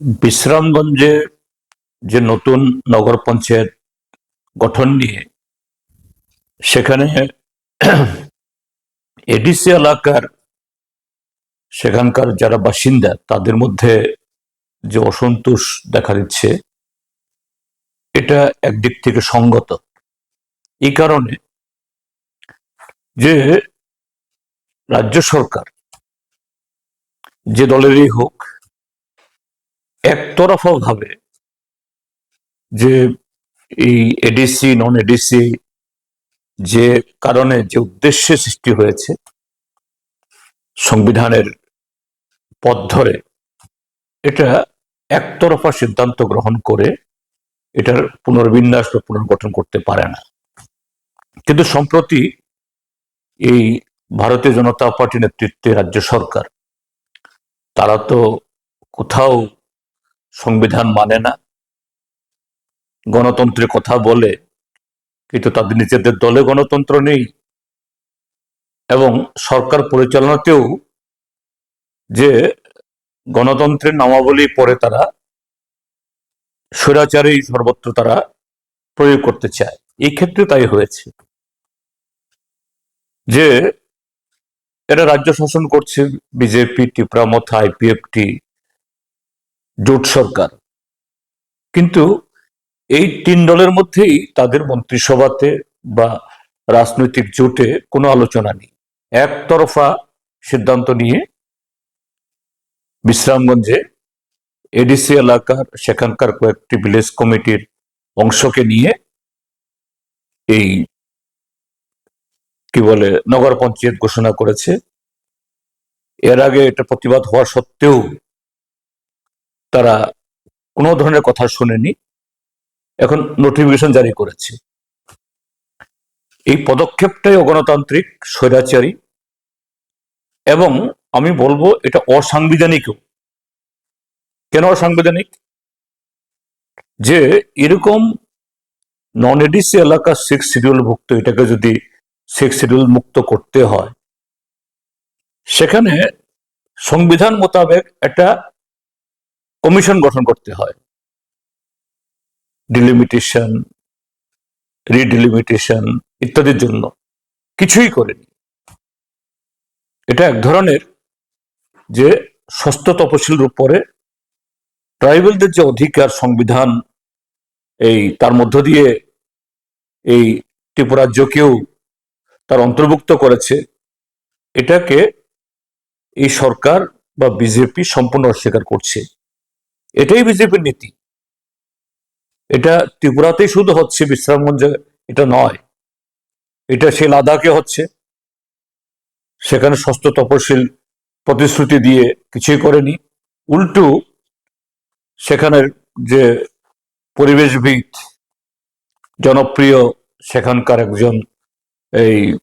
বিশ্রামগঞ্জে যে নতুন নগর পঞ্চায়েত গঠন নিয়ে, সেখানে এডিসি এলাকার সেখানকার যারা বাসিন্দা, তাদের মধ্যে যে অসন্তোষ দেখা দিচ্ছে, এটা একদিক থেকে সঙ্গত। এই কারণে যে রাজ্য সরকার যে দলেরই হোক একতরফা ভাবে যে এই এডিসি নন এডিসি যে কারণে, যে উদ্দেশ্যে সৃষ্টি হয়েছে সংবিধানের পথ ধরে, এটা একতরফা সিদ্ধান্ত গ্রহণ করে এটার পুনর্বিন্যাস বা পুনর্গঠন করতে পারে না। কিন্তু সম্প্রতি এই ভারতীয় জনতা পার্টি নেতৃত্বে রাজ্য সরকার, তারা তো কোথাও সংবিধান মানে না। গণতন্ত্রের কথা বলে, কিন্তু তাদের নিজেদের দলে গণতন্ত্র নেই। এবং সরকার পরিচালনাতেও যে গণতন্ত্রের নামাবলী পরে তারা স্বৈরাচারেই সর্বত্র তারা প্রয়োগ করতে চায়। এই ক্ষেত্রে তাই হয়েছে। যে এরা রাজ্য শাসন করছে, বিজেপি, ত্রিপুরা মথা আইপিএফটি জোট সরকার। কিন্তু এই তিন দলের মধ্যেই তাদের মন্ত্রিসভাতে বা রাজনৈতিক জোটে কোনো আলোচনা নেই। একতরফা সিদ্ধান্ত নিয়ে বিশ্রামগঞ্জে এডিসি এলাকার সেখানকার কয়েকটি ভিলেজ কমিটির অংশকে নিয়ে এই কি বলে নগর পঞ্চায়েত ঘোষণা করেছে। এর আগে এটা প্রতিবাদ হওয়া সত্ত্বেও তারা কোনো ধরনের কথা শুনেনি। এখন নোটিফিকেশন জারি করেছে। এই পদক্ষেপটাই অগণতান্ত্রিক, স্বৈরাচারী এবং আমি বলব এটা অসাংবিধানিকও। কেন অসাংবিধানিক? যে এরকম নন এডিসি এলাকা সিক্স শিডিউল ভুক্ত, এটাকে যদি সিক্স শিডিউল মুক্ত করতে হয়, সেখানে সংবিধান মোতাবেক একটা কমিশন গঠন করতে হয়। ডিলিমিটেশন রিডিলিমিটেশন ইত্যাদির জন্য। কিছুই করেনি। এটা এক ধরনের যে ষষ্ঠ তপশিলের উপরে ট্রাইবেলদের যে অধিকার সংবিধান এই তার মধ্য দিয়ে এই ত্রিপুরাজ্যকেও তার অন্তর্ভুক্ত করেছে, এটাকে এই সরকার বা বিজেপি সম্পূর্ণ অস্বীকার করছে। এটাই বিজেপির নীতি। এটা ত্রিপুরাতেই শুধু হচ্ছে বিশ্রামগঞ্জে, এটা নয়। এটা সে লাদাখে হচ্ছে। সেখানে ষষ্ঠ তপশিল প্রতিশ্রুতি দিয়ে কিছুই করেনি। উল্টু সেখানের যে পরিবেশবিদ জনপ্রিয় সেখানকার একজন এই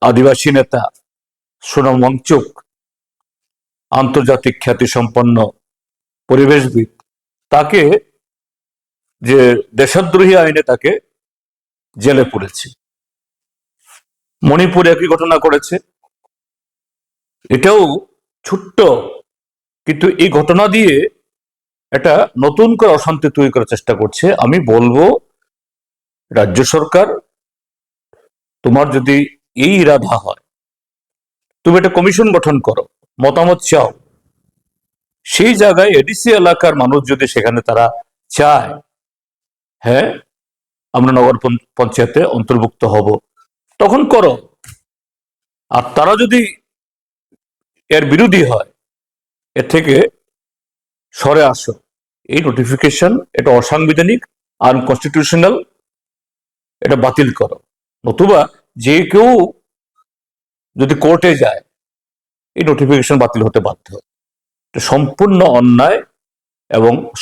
আদিবাসী নেতা, সুনম ওয়াংচুক আন্তর্জাতিক খ্যাতিসম্পন্ন পরিবেশবিদ তাকে যে দেশদ্রোহী আইনে তাকে জেলে পড়েছে মণিপুরে একই ঘটনা করেছে এটাও ছোট্ট, কিন্তু এই ঘটনা দিয়ে একটা নতুন করে অশান্তি তৈরি করার চেষ্টা করছে। আমি বলব, রাজ্য সরকার, তোমার যদি এই ইরাদা হয়, তুমি একটা কমিশন গঠন করো, মতামত চাও সেই জায়গায় এডিসি এলাকার মানুষ যদি সেখানে তারা চায় হ্যাঁ আমরা নগর পঞ্চায়েতে অন্তর্ভুক্ত হব, তখন করো। আর তারা যদি এর বিরোধী হয় এর থেকে সরে আসো। এই নোটিফিকেশন এটা অসাংবিধানিক আনকনস্টিটিউশনাল এটা বাতিল করো। নতুবা যে কেউ যদি কোর্টে যায়, এই নোটিফিকেশন বাতিল হতে বাধ্য। সম্পূর্ণ অন্যায় এবং